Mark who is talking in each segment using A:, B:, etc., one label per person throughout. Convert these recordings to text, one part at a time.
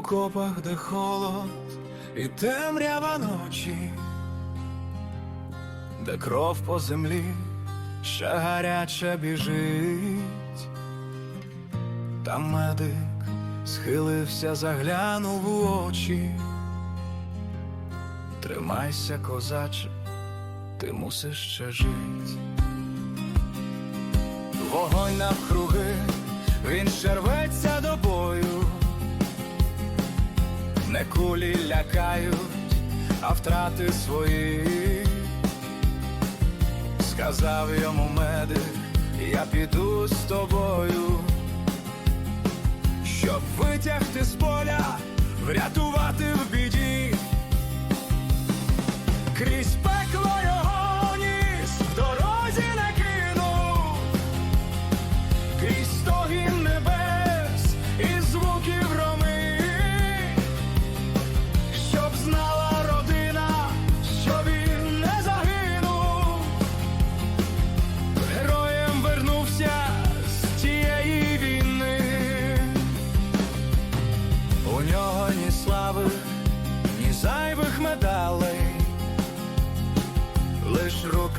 A: В окопах, де холод і темрява ночі, де кров по землі ще гаряче біжить, там медик схилився, заглянув у очі. Тримайся, козаче, ти мусиш ще жить. Вогонь навкруги, він ще рветься до бою. Не кулі лякають, а втрати свої. Сказав йому медик, я піду з тобою, щоб витягти з поля, врятувати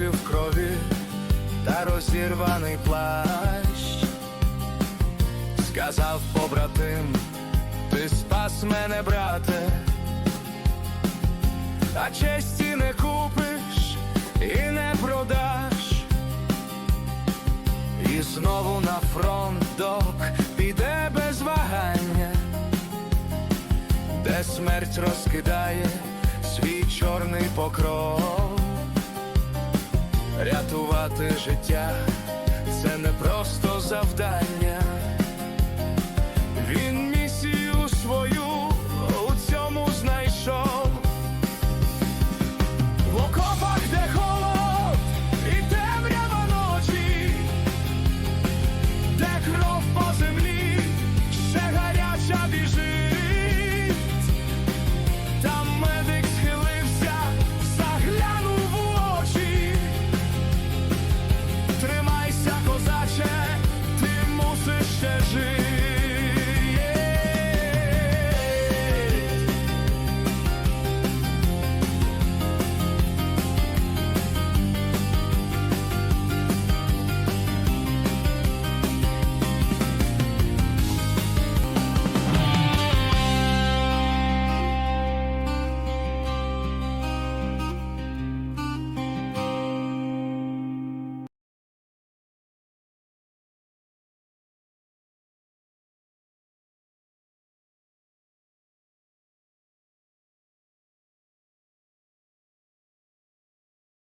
A: руки в крові та розірваний плащ. Сказав побратим, ти спас мене, брате, а честі не купиш і не продаш. І знову на фронт док піде без вагання, де смерть розкидає свій чорний покров. Рятувати життя це не просто завдання.